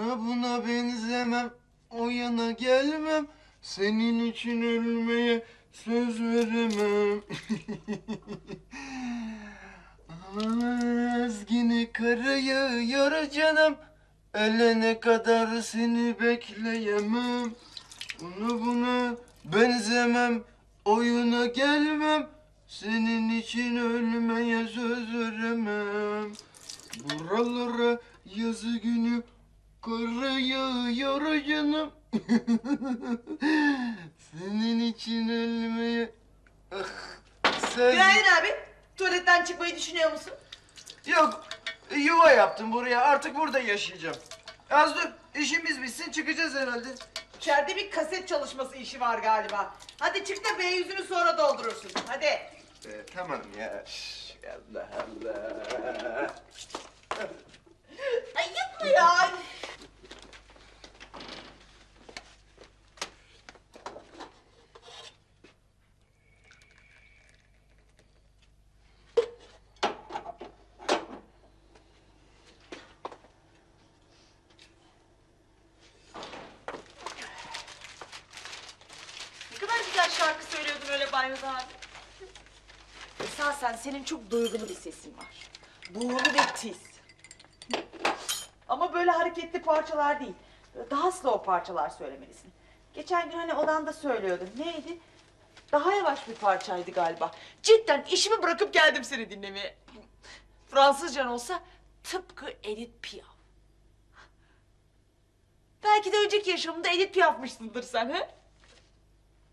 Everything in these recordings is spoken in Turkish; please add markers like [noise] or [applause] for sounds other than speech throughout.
Ona buna benzemem, o yana gelmem. Senin için ölmeye söz veremem. [laughs] Ezgini karayı yara canım. Ölene kadar seni bekleyemem. Ona buna benzemem, oyuna gelmem. Senin için ölmeye söz veremem. Buralara yazı günü kara yağıyor canım. [laughs] Senin için ölmeye... Ah, söz... Günaydın abi. Tuvaletten çıkmayı düşünüyor musun? Yok, yuva yaptım buraya. Artık burada yaşayacağım. Az dur, işimiz bitsin çıkacağız herhalde. İçeride bir kaset çalışması işi var galiba. Hadi çık da B yüzünü sonra doldurursun. Hadi. Ee, tamam ya. Allah Allah. Ay yapma ya. Ne kadar güzel şarkı söylüyordun öyle banyoda abi. Esasen senin çok duygulu bir sesin var. Buğulu ve tiz. Ama böyle hareketli parçalar değil. Daha slow parçalar söylemelisin. Geçen gün hani odanda söylüyordun. Neydi? Daha yavaş bir parçaydı galiba. Cidden işimi bırakıp geldim seni dinlemeye. Fransızcan olsa tıpkı Edith Piaf. Belki de önceki yaşamında Edith Piaf'mışsındır sen he?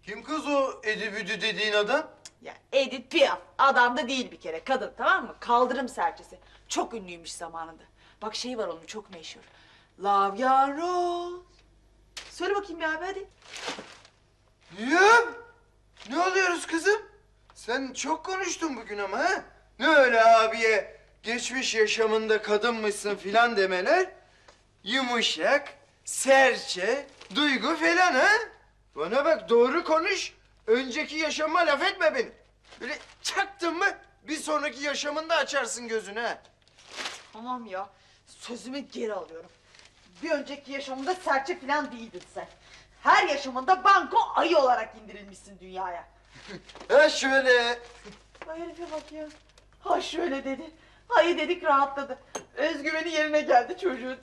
Kim kız o edibüdü dediğin adam? Ya Edith Piaf. Adam da değil bir kere. Kadın tamam mı? Kaldırım serçesi. Çok ünlüymüş zamanında. Bak şey var onun çok meşhur. Love ya Rose. Söyle bakayım bir abi hadi. Ya, ne oluyoruz kızım? Sen çok konuştun bugün ama ha? Ne öyle abiye geçmiş yaşamında kadınmışsın filan demeler? Yumuşak, serçe, duygu falan ha? Bana bak doğru konuş. Önceki yaşamıma laf etme benim. Böyle çaktın mı bir sonraki yaşamında açarsın gözünü ha. Tamam ya. Sözümü geri alıyorum. Bir önceki yaşamında serçe falan değildin sen. Her yaşamında banko ayı olarak indirilmişsin dünyaya. [laughs] Ha şöyle. Ay herife bak ya. Ha şöyle dedi. Hayır dedik rahatladı. Özgüveni yerine geldi çocuğun.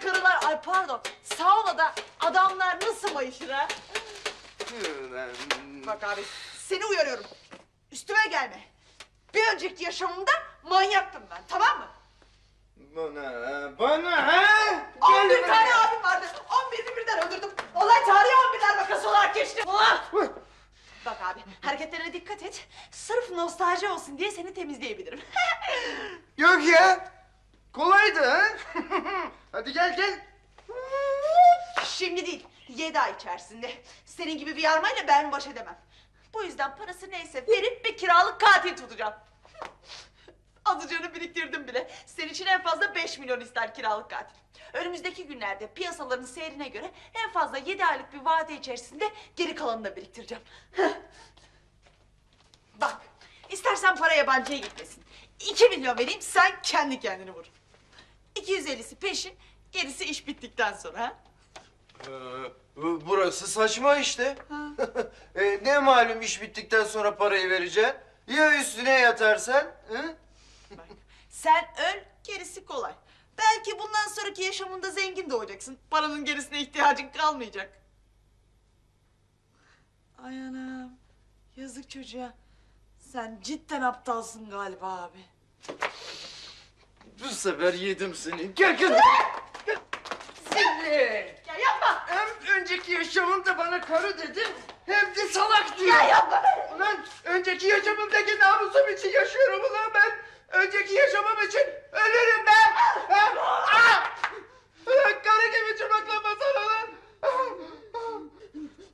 Karılar, ay pardon, saunada adamlar nasıl mayışır ha? Bak abi, seni uyarıyorum. Üstüme gelme. Bir önceki yaşamımda manyaktım ben, tamam mı? Bana, bana ha? 11 Gel tane abim vardı. 11'ini birden öldürdüm. Olay tarihi 11'ler vakası olarak geçti. Ah! Bak abi hareketlerine dikkat et. Sırf nostalji olsun diye seni temizleyebilirim. [laughs] Yok ya. Kolaydı ha? [laughs] Hadi gel gel. Şimdi değil, 7 ay içerisinde. Senin gibi bir yarmayla ben baş edemem. Bu yüzden parası neyse verip bir kiralık katil tutacağım. Azıcığını biriktirdim bile. Senin için en fazla 5 milyon ister kiralık katil. Önümüzdeki günlerde piyasaların seyrine göre en fazla 7 aylık bir vade içerisinde geri kalanını da biriktireceğim. Bak, istersen para yabancıya gitmesin. 2 milyon vereyim sen kendi kendini vur. 250'si peşin, gerisi iş bittikten sonra ha? Ee, bu- burası saçma işte. [laughs] e, ne malum iş bittikten sonra parayı vereceksin? Ya üstüne yatarsan? Hı? Bak, sen öl, gerisi kolay. Belki bundan sonraki yaşamında zengin doğacaksın. Paranın gerisine ihtiyacın kalmayacak. Ay anam, yazık çocuğa. Sen cidden aptalsın galiba abi. Bu sefer yedim seni. Gel kız. Seni. Ya yapma! Hem önceki yaşamımda bana karı dedin hem de salak diyor. Ya yapma! Ulan önceki yaşamımdaki namusum için yaşıyorum ulan ben. Önceki yaşamım için ölürüm ben. Ha? Ah! Ulan karı gibi çırmaklamasana lan.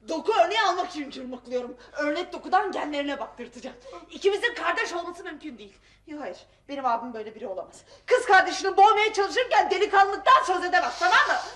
Doku için çırmıklıyorum. Örnek dokudan genlerine baktırtacağım. İkimizin kardeş olması mümkün değil. Yok hayır, benim abim böyle biri olamaz. Kız kardeşini boğmaya çalışırken delikanlılıktan söz edemez, tamam mı?